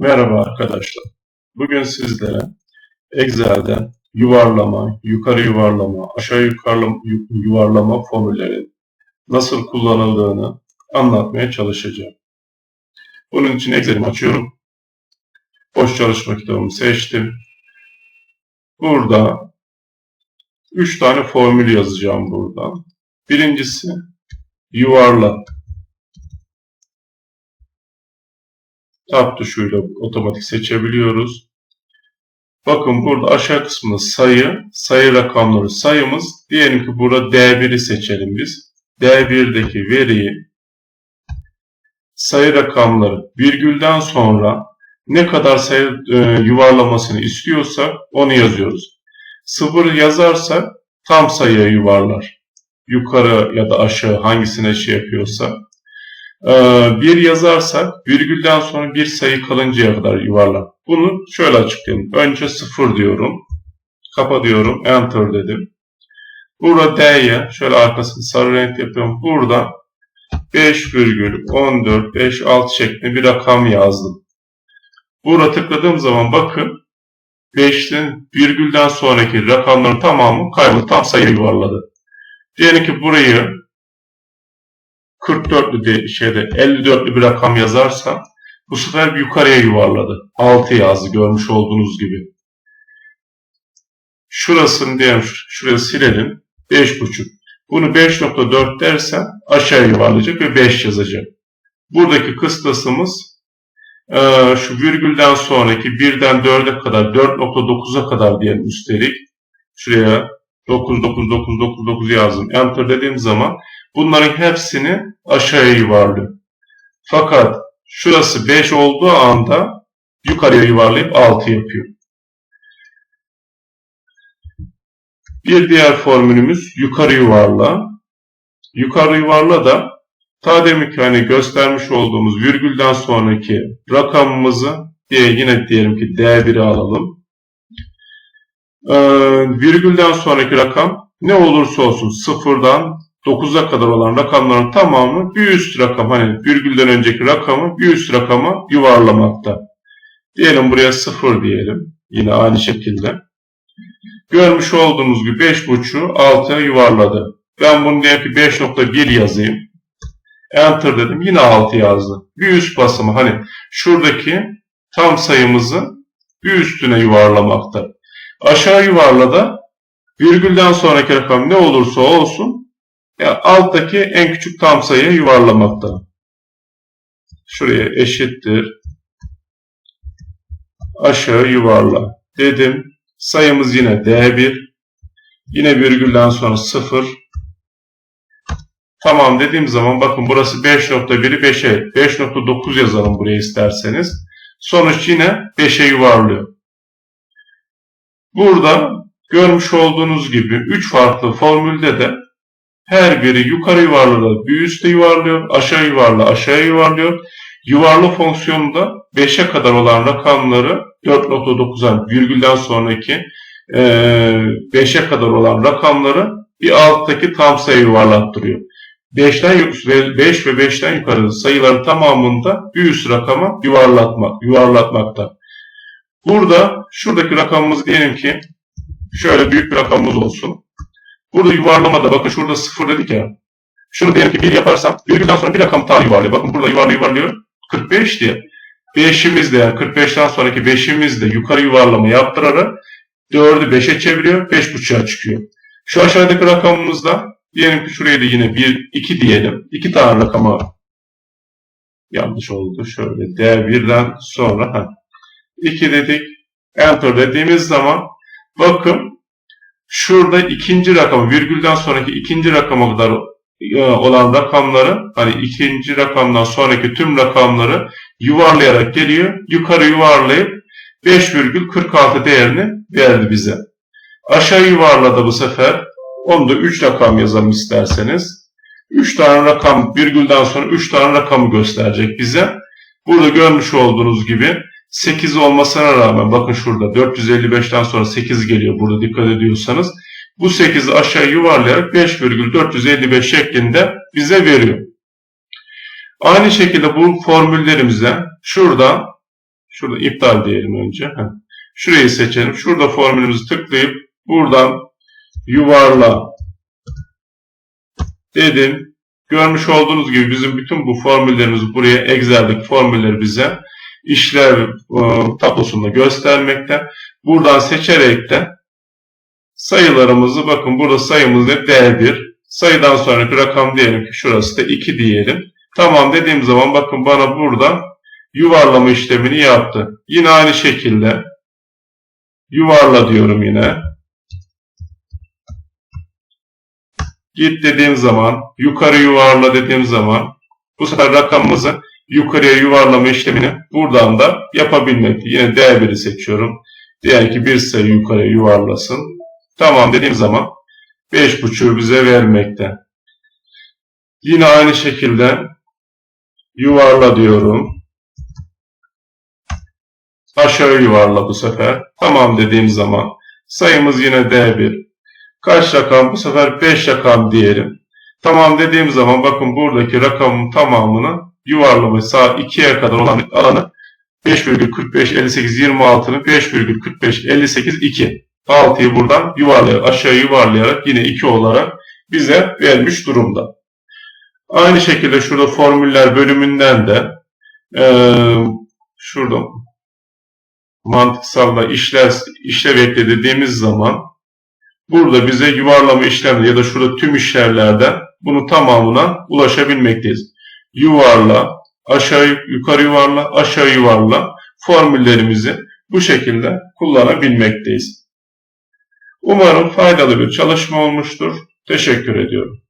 Merhaba arkadaşlar. Bugün sizlere Excel'den yuvarlama, yukarı yuvarlama, aşağı yukarı yuvarlama formülleri nasıl kullanıldığını anlatmaya çalışacağım. Bunun için Excel'imi açıyorum. Boş çalışma kitabımı seçtim. Burada 3 tane formül yazacağım buradan. Birincisi yuvarla Tab tuşuyla otomatik seçebiliyoruz. Bakın burada aşağı kısmında sayı, sayı rakamları sayımız. Diyelim ki burada D1'i seçelim biz. D1'deki veriyi sayı rakamları virgülden sonra ne kadar sayı e, yuvarlamasını istiyorsak onu yazıyoruz. Sıfır yazarsak tam sayıya yuvarlar. Yukarı ya da aşağı hangisine şey yapıyorsa bir yazarsak virgülden sonra bir sayı kalıncaya kadar yuvarlar. Bunu şöyle açıklayayım. Önce 0 diyorum. Kapa diyorum. Enter dedim. Burada D'ye şöyle arkasını sarı renk yapıyorum. Burada 5,1456 şeklinde bir rakam yazdım. Burada tıkladığım zaman bakın 5'in virgülden sonraki rakamların tamamı kayboldu. Tam sayı yuvarladı. Diyelim ki burayı 44'lü de şeyde 54'lü bir rakam yazarsam bu sefer yukarıya yuvarladı. 6 yazdı görmüş olduğunuz gibi. Şurasını diyelim şuraya silelim. 5.5. Bunu 5.4 dersem aşağı yuvarlayacak ve 5 yazacak. Buradaki kıstasımız e, şu virgülden sonraki 1'den 4'e kadar 4.9'a kadar diyelim üstelik. Şuraya 9 9 9 9 9 yazdım. Enter dediğim zaman bunların hepsini aşağıya yuvarlıyor. Fakat şurası 5 olduğu anda yukarıya yuvarlayıp 6 yapıyor. Bir diğer formülümüz yukarı yuvarla. Yukarı yuvarla da ta deminki hani göstermiş olduğumuz virgülden sonraki rakamımızı diye yine diyelim ki D1'i alalım. Ee, virgülden sonraki rakam ne olursa olsun sıfırdan 9'a kadar olan rakamların tamamı bir üst rakam hani virgülden önceki rakamı bir üst rakama yuvarlamakta. Diyelim buraya 0 diyelim. Yine aynı şekilde. Görmüş olduğunuz gibi 5.5'u 6'ya yuvarladı. Ben bunu diyelim ki 5.1 yazayım. Enter dedim. Yine 6 yazdı. Bir üst basımı hani şuradaki tam sayımızı bir üstüne yuvarlamakta. Aşağı yuvarlada virgülden sonraki rakam ne olursa olsun yani alttaki en küçük tam sayıya yuvarlamakta. Şuraya eşittir. Aşağı yuvarla dedim. Sayımız yine D1. Yine virgülden sonra 0. Tamam dediğim zaman bakın burası 5.1'i 5'e 5.9 yazalım buraya isterseniz. Sonuç yine 5'e yuvarlıyor. Burada görmüş olduğunuz gibi 3 farklı formülde de her biri yukarı yuvarladı, bir üstte yuvarlıyor, aşağı yuvarla, aşağı yuvarlıyor. Yuvarlı fonksiyonunda 5'e kadar olan rakamları 4.9'a virgülden sonraki 5'e kadar olan rakamları bir alttaki tam sayı yuvarlattırıyor. 5'ten 5 ve 5'ten yukarı sayıların tamamında bir üst rakama yuvarlatmak, yuvarlatmakta. Burada şuradaki rakamımız diyelim ki şöyle büyük bir rakamımız olsun. Burada yuvarlamada bakın şurada sıfır dedik ya. Şunu diyelim ki 1 yaparsam virgülden sonra bir rakam daha yuvarlıyor. Bakın burada yuvarlıyor yuvarlıyor. 45 diye. 5'imiz de yani 45'ten sonraki 5'imiz de yukarı yuvarlama yaptırarak 4'ü 5'e çeviriyor. 5.5'a çıkıyor. Şu aşağıdaki rakamımızda diyelim ki şuraya da yine 1, 2 diyelim. 2 tane rakama yanlış oldu. Şöyle D1'den sonra ha, 2 dedik. Enter dediğimiz zaman bakın şurada ikinci rakamı virgülden sonraki ikinci rakama kadar e, olan rakamları hani ikinci rakamdan sonraki tüm rakamları yuvarlayarak geliyor. Yukarı yuvarlayıp 5,46 değerini verdi bize. Aşağı yuvarladı bu sefer. Onu da 3 rakam yazalım isterseniz. 3 tane rakam virgülden sonra 3 tane rakamı gösterecek bize. Burada görmüş olduğunuz gibi 8 olmasına rağmen bakın şurada 455'ten sonra 8 geliyor burada dikkat ediyorsanız. Bu 8'i aşağı yuvarlayarak 5,455 şeklinde bize veriyor. Aynı şekilde bu formüllerimize şurada Şurada iptal diyelim önce. Şurayı seçelim. Şurada formülümüzü tıklayıp buradan yuvarla dedim. Görmüş olduğunuz gibi bizim bütün bu formüllerimizi buraya Excel'deki formülleri bize işlev e, tablosunda göstermekte. Buradan seçerek de sayılarımızı bakın burada sayımız ne? D1. Sayıdan sonraki rakam diyelim ki şurası da 2 diyelim. Tamam dediğim zaman bakın bana burada yuvarlama işlemini yaptı. Yine aynı şekilde yuvarla diyorum yine. Git dediğim zaman, yukarı yuvarla dediğim zaman bu sefer rakamımızı yukarıya yuvarlama işlemini buradan da yapabilmek. Yine D1'i seçiyorum. Diğer ki bir sayı yukarıya yuvarlasın. Tamam dediğim zaman 5.5'ü bize vermekte. Yine aynı şekilde yuvarla diyorum. Aşağı yuvarla bu sefer. Tamam dediğim zaman sayımız yine D1. Kaç rakam? Bu sefer 5 rakam diyelim. Tamam dediğim zaman bakın buradaki rakamın tamamını yuvarlamayı sağ 2'ye kadar olan alanı 5,45 58 26'nı 5,45 58 2. 6'yı buradan yuvarlayarak aşağı yuvarlayarak yine 2 olarak bize vermiş durumda. Aynı şekilde şurada formüller bölümünden de ee, şurada mantıksalla işlev, işlev ekle dediğimiz zaman burada bize yuvarlama işlemleri ya da şurada tüm işlevlerden bunu tamamına ulaşabilmekteyiz. Yuvarla, aşağı yukarı yuvarla, aşağı yuvarla formüllerimizi bu şekilde kullanabilmekteyiz. Umarım faydalı bir çalışma olmuştur. Teşekkür ediyorum.